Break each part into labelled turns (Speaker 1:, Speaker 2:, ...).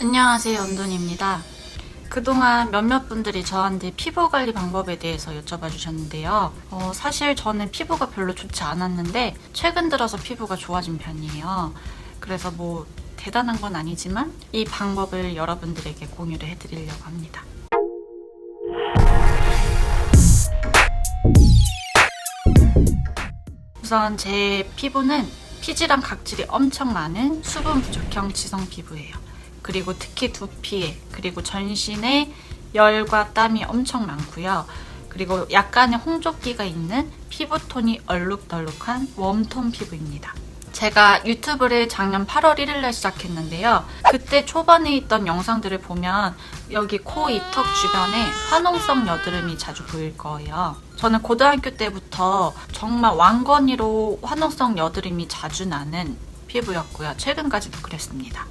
Speaker 1: 안녕하세요, 연돈입니다. 그동안 몇몇 분들이 저한테 피부 관리 방법에 대해서 여쭤봐 주셨는데요. 어, 사실 저는 피부가 별로 좋지 않았는데 최근 들어서 피부가 좋아진 편이에요. 그래서 뭐 대단한 건 아니지만 이 방법을 여러분들에게 공유를 해드리려고 합니다. 우선 제 피부는 피지랑 각질이 엄청 많은 수분 부족형 지성 피부예요. 그리고 특히 두피에 그리고 전신에 열과 땀이 엄청 많고요. 그리고 약간의 홍조기가 있는 피부톤이 얼룩덜룩한 웜톤 피부입니다. 제가 유튜브를 작년 8월 1일날 시작했는데요. 그때 초반에 있던 영상들을 보면 여기 코, 이턱 주변에 화농성 여드름이 자주 보일 거예요. 저는 고등학교 때부터 정말 왕건이로 화농성 여드름이 자주 나는 피부였고요. 최근까지도 그랬습니다.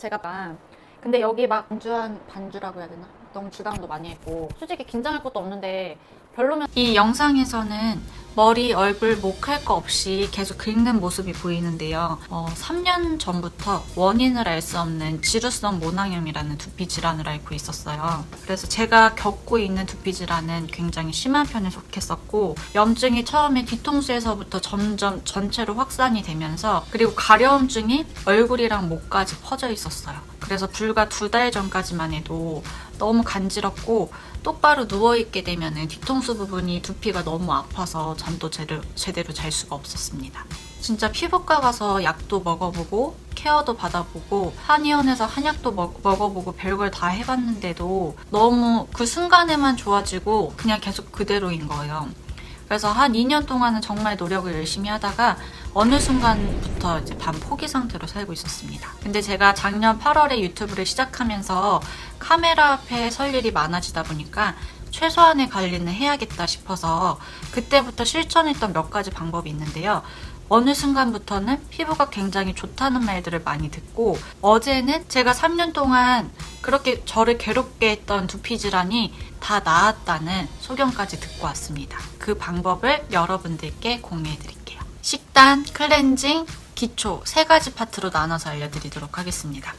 Speaker 1: 제가 막 근데 여기 막 반주한 반주라고 해야 되나? 너무 주강도 많이 했고 솔직히 긴장할 것도 없는데 별로면 이 영상에서는 머리, 얼굴, 목 할 거 없이 계속 긁는 모습이 보이는데요. 어, 3년 전부터 원인을 알 수 없는 지루성 모낭염이라는 두피 질환을 앓고 있었어요. 그래서 제가 겪고 있는 두피 질환은 굉장히 심한 편에 속했었고 염증이 처음에 뒤통수에서부터 점점 전체로 확산이 되면서 그리고 가려움증이 얼굴이랑 목까지 퍼져 있었어요. 그래서 불과 두 달 전까지만 해도 너무 간지럽고 똑바로 누워있게 되면 뒤통수 부분이 두피가 너무 아파서 잠도 제대로, 제대로 잘 수가 없었습니다. 진짜 피부과 가서 약도 먹어보고 케어도 받아보고 한의원에서 한약도 먹, 먹어보고 별걸 다 해봤는데도 너무 그 순간에만 좋아지고 그냥 계속 그대로인 거예요. 그래서 한 2년 동안은 정말 노력을 열심히 하다가 어느 순간부터 이제 반 포기 상태로 살고 있었습니다. 근데 제가 작년 8월에 유튜브를 시작하면서 카메라 앞에 설 일이 많아지다 보니까 최소한의 관리는 해야겠다 싶어서 그때부터 실천했던 몇 가지 방법이 있는데요. 어느 순간부터는 피부가 굉장히 좋다는 말들을 많이 듣고 어제는 제가 3년 동안 그렇게 저를 괴롭게 했던 두피 질환이 다 나았다는 소견까지 듣고 왔습니다. 그 방법을 여러분들께 공유해 드릴게요. 식단, 클렌징, 기초 세 가지 파트로 나눠서 알려드리도록 하겠습니다.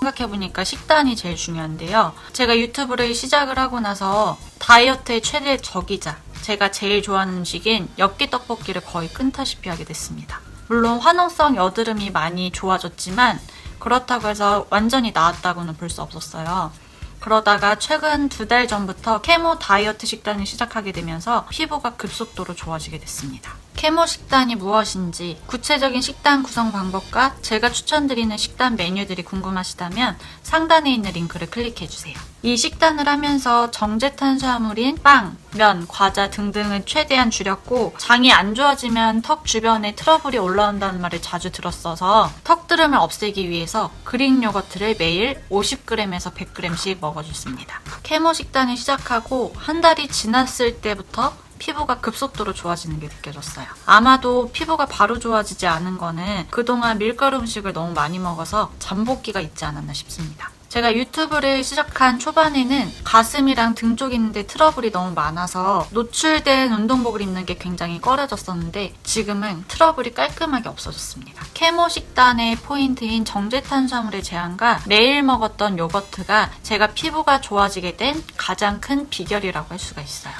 Speaker 1: 생각해보니까 식단이 제일 중요한데요. 제가 유튜브를 시작을 하고 나서 다이어트의 최대 적이자 제가 제일 좋아하는 음식인 엽기 떡볶이를 거의 끊다시피 하게 됐습니다. 물론 화농성 여드름이 많이 좋아졌지만 그렇다고 해서 완전히 나았다고는 볼 수 없었어요. 그러다가 최근 두 달 전부터 케모 다이어트 식단을 시작하게 되면서 피부가 급속도로 좋아지게 됐습니다. 케모 식단이 무엇인지 구체적인 식단 구성 방법과 제가 추천드리는 식단 메뉴들이 궁금하시다면 상단에 있는 링크를 클릭해주세요. 이 식단을 하면서 정제 탄수화물인 빵, 면, 과자 등등을 최대한 줄였고 장이 안 좋아지면 턱 주변에 트러블이 올라온다는 말을 자주 들었어서 턱드름을 없애기 위해서 그릭 요거트를 매일 50g에서 100g씩 먹어줬습니다. 케모 식단을 시작하고 한 달이 지났을 때부터 피부가 급속도로 좋아지는 게 느껴졌어요. 아마도 피부가 바로 좋아지지 않은 거는 그동안 밀가루 음식을 너무 많이 먹어서 잠복기가 있지 않았나 싶습니다. 제가 유튜브를 시작한 초반에는 가슴이랑 등 쪽 있는데 트러블이 너무 많아서 노출된 운동복을 입는 게 굉장히 꺼려졌었는데 지금은 트러블이 깔끔하게 없어졌습니다. 케모 식단의 포인트인 정제탄수화물의 제한과 매일 먹었던 요거트가 제가 피부가 좋아지게 된 가장 큰 비결이라고 할 수가 있어요.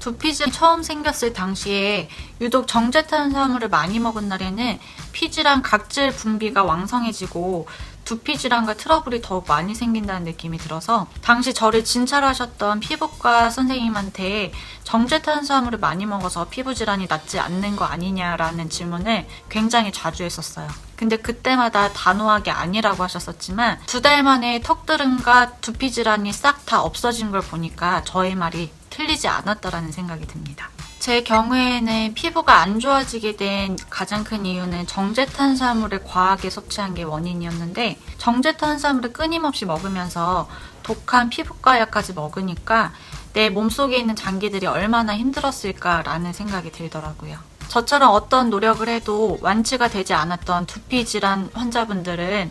Speaker 1: 두피질 처음 생겼을 당시에 유독 정제탄수화물을 많이 먹은 날에는 피지랑 각질 분비가 왕성해지고 두피 질환과 트러블이 더욱 많이 생긴다는 느낌이 들어서 당시 저를 진찰하셨던 피부과 선생님한테 정제탄수화물을 많이 먹어서 피부 질환이 낫지 않는 거 아니냐라는 질문을 굉장히 자주 했었어요. 근데 그때마다 단호하게 아니라고 하셨었지만 두 달 만에 턱 드름과 두피 질환이 싹 다 없어진 걸 보니까 저의 말이 틀리지 않았다라는 생각이 듭니다. 제 경우에는 피부가 안 좋아지게 된 가장 큰 이유는 정제탄수화물을 과하게 섭취한 게 원인이었는데 정제탄수화물을 끊임없이 먹으면서 독한 피부과약까지 먹으니까 내 몸속에 있는 장기들이 얼마나 힘들었을까라는 생각이 들더라고요. 저처럼 어떤 노력을 해도 완치가 되지 않았던 두피 질환 환자분들은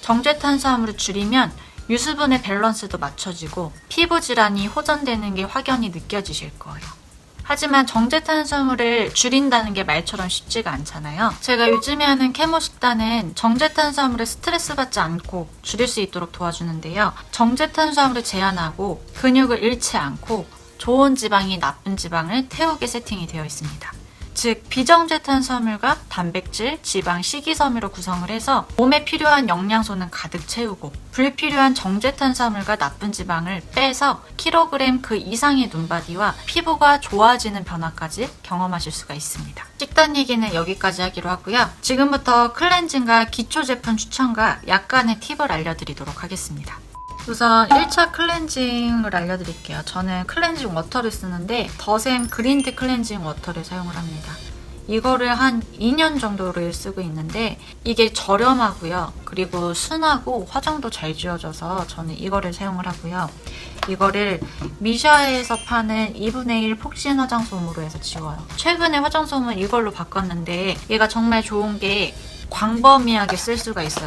Speaker 1: 정제탄수화물을 줄이면 유수분의 밸런스도 맞춰지고 피부 질환이 호전되는 게 확연히 느껴지실 거예요. 하지만 정제 탄수화물을 줄인다는 게 말처럼 쉽지가 않잖아요. 제가 요즘에 하는 케모 식단은 정제 탄수화물에 스트레스 받지 않고 줄일 수 있도록 도와주는데요. 정제 탄수화물을 제한하고 근육을 잃지 않고 좋은 지방이 나쁜 지방을 태우게 세팅이 되어 있습니다. 즉 비정제 탄수화물과 단백질, 지방, 식이섬유로 구성을 해서 몸에 필요한 영양소는 가득 채우고 불필요한 정제 탄수화물과 나쁜 지방을 빼서 킬로그램 그 이상의 눈바디와 피부가 좋아지는 변화까지 경험하실 수가 있습니다. 식단 얘기는 여기까지 하기로 하고요. 지금부터 클렌징과 기초 제품 추천과 약간의 팁을 알려드리도록 하겠습니다. 우선 1차 클렌징을 알려드릴게요. 저는 클렌징 워터를 쓰는데 더샘 그린티 클렌징 워터를 사용을 합니다. 이거를 한 2년 정도를 쓰고 있는데 이게 저렴하고요. 그리고 순하고 화장도 잘 지워져서 저는 이거를 사용을 하고요. 이거를 미샤에서 파는 2분의 1 폭신 화장솜으로 해서 지워요. 최근에 화장솜은 이걸로 바꿨는데 얘가 정말 좋은 게 광범위하게 쓸 수가 있어요.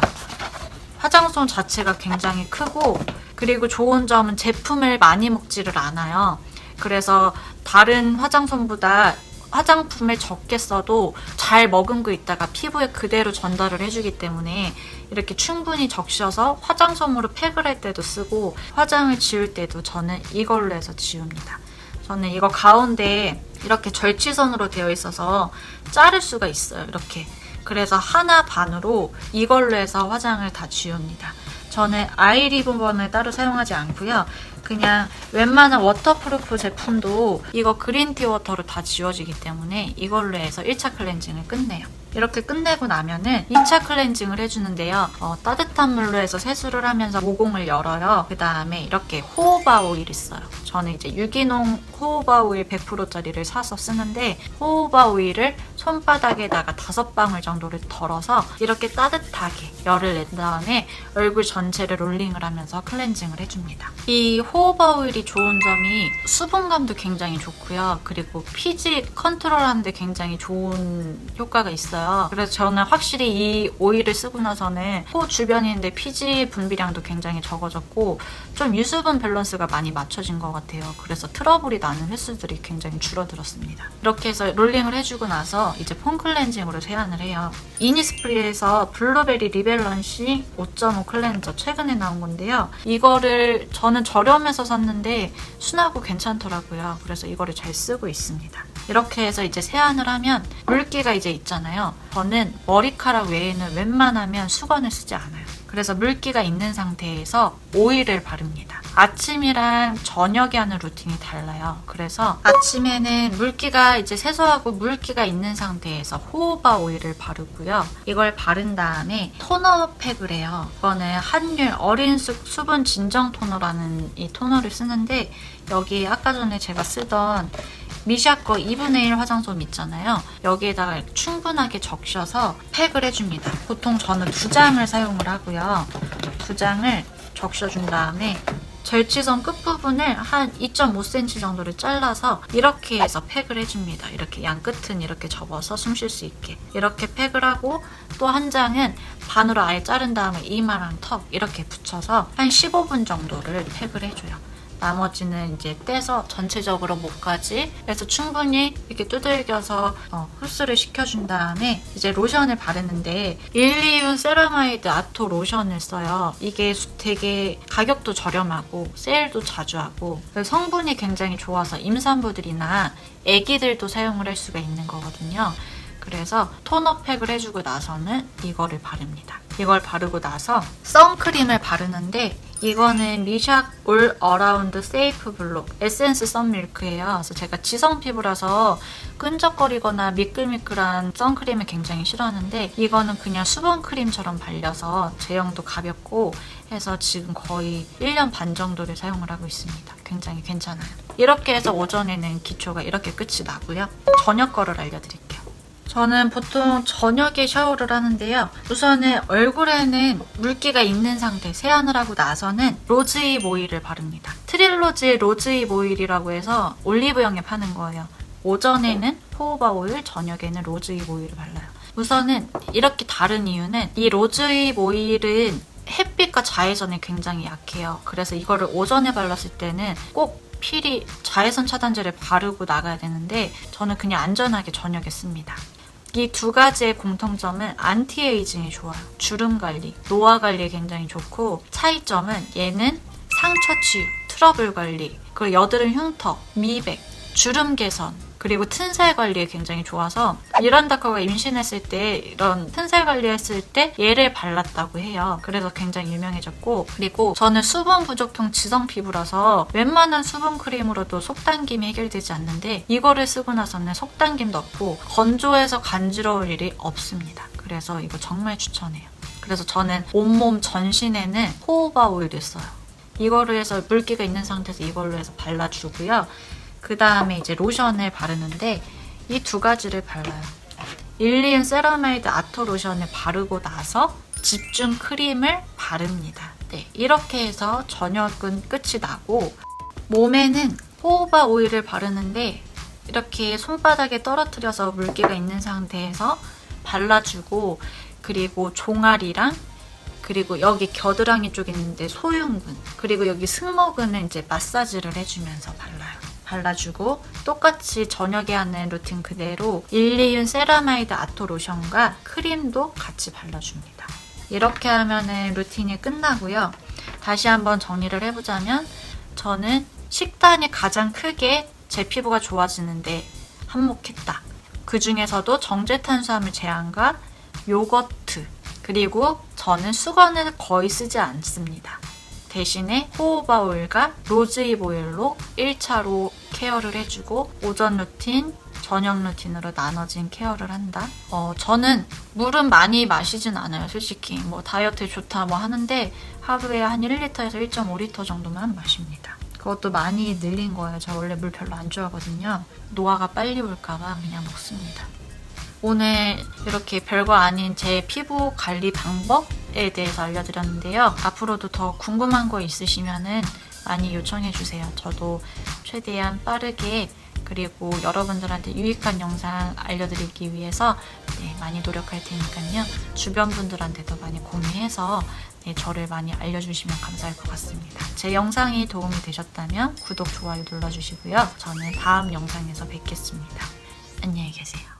Speaker 1: 화장솜 자체가 굉장히 크고 그리고 좋은 점은 제품을 많이 먹지를 않아요. 그래서 다른 화장솜보다 화장품을 적게 써도 잘 머금고 있다가 피부에 그대로 전달을 해주기 때문에 이렇게 충분히 적셔서 화장솜으로 팩을 할 때도 쓰고 화장을 지울 때도 저는 이걸로 해서 지웁니다. 저는 이거 가운데 이렇게 절취선으로 되어 있어서 자를 수가 있어요. 이렇게. 그래서 하나 반으로 이걸로 해서 화장을 다 지웁니다. 저는 아이 리본을 따로 사용하지 않고요. 그냥 웬만한 워터프루프 제품도 이거 그린티 워터로 다 지워지기 때문에 이걸로 해서 1차 클렌징을 끝내요. 이렇게 끝내고 나면은 2차 클렌징을 해주는데요. 어, 따뜻한 물로 해서 세수를 하면서 모공을 열어요. 그 다음에 이렇게 호호바 오일 있어요. 저는 이제 유기농 호호바 오일 100%짜리를 사서 쓰는데 호호바 오일을 손바닥에다가 다섯 방울 정도를 덜어서 이렇게 따뜻하게 열을 낸 다음에 얼굴 전체를 롤링을 하면서 클렌징을 해줍니다. 이 호호바 오일이 좋은 점이 수분감도 굉장히 좋고요. 그리고 피지 컨트롤하는데 굉장히 좋은 효과가 있어요. 그래서 저는 확실히 이 오일을 쓰고 나서는 코 주변에 있는데 피지 분비량도 굉장히 적어졌고 좀 유수분 밸런스가 많이 맞춰진 것 같아요. 그래서 트러블이 나는 횟수들이 굉장히 줄어들었습니다. 이렇게 해서 롤링을 해주고 나서 이제 폼 클렌징으로 세안을 해요. 이니스프리에서 블루베리 리벨런시 5.5 클렌저 최근에 나온 건데요. 이거를 저는 저렴해서 샀는데 순하고 괜찮더라고요. 그래서 이거를 잘 쓰고 있습니다. 이렇게 해서 이제 세안을 하면 물기가 이제 있잖아요. 저는 머리카락 외에는 웬만하면 수건을 쓰지 않아요. 그래서 물기가 있는 상태에서 오일을 바릅니다. 아침이랑 저녁에 하는 루틴이 달라요. 그래서 아침에는 물기가 이제 세수하고 물기가 있는 상태에서 호호바 오일을 바르고요. 이걸 바른 다음에 토너 팩을 해요. 이거는 한율 어린 수, 수분 진정 토너라는 이 토너를 쓰는데 여기 아까 전에 제가 쓰던 미샤 거 2분의 1 화장솜 있잖아요. 여기에다가 충분하게 적셔서 팩을 해줍니다. 보통 저는 두 장을 사용을 하고요. 두 장을 적셔준 다음에 절취선 끝부분을 한 2.5cm 정도를 잘라서 이렇게 해서 팩을 해줍니다. 이렇게 양 끝은 이렇게 접어서 숨 쉴 수 있게 이렇게 팩을 하고 또 한 장은 반으로 아예 자른 다음에 이마랑 턱 이렇게 붙여서 한 15분 정도를 팩을 해줘요. 나머지는 이제 떼서 전체적으로 목까지 해서 충분히 이렇게 두들겨서 어, 흡수를 시켜준 다음에 이제 로션을 바르는데 일리윤 세라마이드 아토 로션을 써요. 이게 되게 가격도 저렴하고 세일도 자주 하고 성분이 굉장히 좋아서 임산부들이나 아기들도 사용을 할 수가 있는 거거든요. 그래서 토너팩을 해주고 나서는 이거를 바릅니다. 이걸 바르고 나서 선크림을 바르는데 이거는 미샥 올 어라운드 세이프 블록 에센스 썬밀크예요. 그래서 제가 지성 피부라서 끈적거리거나 미끌미끌한 선크림을 굉장히 싫어하는데 이거는 그냥 수분 크림처럼 발려서 제형도 가볍고 해서 지금 거의 1년 반 정도를 사용을 하고 있습니다. 굉장히 괜찮아요. 이렇게 해서 오전에는 기초가 이렇게 끝이 나고요. 저녁 거를 알려드릴게요. 저는 보통 저녁에 샤워를 하는데요. 우선은 얼굴에는 물기가 있는 상태 세안을 하고 나서는 로즈잎 오일을 바릅니다. 트릴로즈의 로즈잎 오일이라고 해서 올리브영에 파는 거예요. 오전에는 호호바 오일, 저녁에는 로즈잎 오일을 발라요. 우선은 이렇게 다른 이유는 이 로즈잎 오일은 햇빛과 자외선에 굉장히 약해요. 그래서 이거를 오전에 발랐을 때는 꼭 필히 자외선 차단제를 바르고 나가야 되는데 저는 그냥 안전하게 저녁에 씁니다. 이 두 가지의 공통점은 안티에이징이 좋아요. 주름 관리, 노화 관리에 굉장히 좋고 차이점은 얘는 상처 치유, 트러블 관리, 그리고 여드름 흉터, 미백, 주름 개선, 그리고 튼살 관리에 굉장히 좋아서 미란다커가 임신했을 때 이런 튼살 관리했을 때 얘를 발랐다고 해요. 그래서 굉장히 유명해졌고 그리고 저는 수분 부족형 지성 피부라서 웬만한 수분 크림으로도 속당김이 해결되지 않는데 이거를 쓰고 나서는 속당김도 없고 건조해서 간지러울 일이 없습니다. 그래서 이거 정말 추천해요. 그래서 저는 온몸 전신에는 호호바 오일을 써요. 이거를 해서 물기가 있는 상태에서 이걸로 해서 발라주고요. 그 다음에 이제 로션을 바르는데 이 두 가지를 발라요. 일리은 세라마이드 아토 로션을 바르고 나서 집중 크림을 바릅니다. 네, 이렇게 해서 저녁은 끝이 나고 몸에는 호호바 오일을 바르는데 이렇게 손바닥에 떨어뜨려서 물기가 있는 상태에서 발라주고 그리고 종아리랑 그리고 여기 겨드랑이 쪽에 있는데 소흉근 그리고 여기 승모근은 이제 마사지를 해주면서 발라요. 발라주고 똑같이 저녁에 하는 루틴 그대로 일리윤 세라마이드 아토 로션과 크림도 같이 발라줍니다. 이렇게 하면은 루틴이 끝나고요. 다시 한번 정리를 해보자면 저는 식단이 가장 크게 제 피부가 좋아지는데 한몫했다. 그 중에서도 정제 탄수화물 제한과 요거트 그리고 저는 수건을 거의 쓰지 않습니다. 대신에 호호바 오일과 로즈잎 오일로 1차로 케어를 해주고 오전 루틴, 저녁 루틴으로 나눠진 케어를 한다. 어, 저는 물은 많이 마시진 않아요, 솔직히. 뭐 다이어트에 좋다 뭐 하는데 하루에 한 1리터에서 1.5리터 정도만 마십니다. 그것도 많이 늘린 거예요. 저 원래 물 별로 안 좋아하거든요. 노화가 빨리 올까봐 그냥 먹습니다. 오늘 이렇게 별거 아닌 제 피부 관리 방법에 대해서 알려드렸는데요. 앞으로도 더 궁금한 거 있으시면은 많이 요청해 주세요. 저도 최대한 빠르게 그리고 여러분들한테 유익한 영상 알려드리기 위해서 네, 많이 노력할 테니까요. 주변 분들한테도 많이 공유해서 네, 저를 많이 알려주시면 감사할 것 같습니다. 제 영상이 도움이 되셨다면 구독, 좋아요 눌러주시고요. 저는 다음 영상에서 뵙겠습니다. 안녕히 계세요.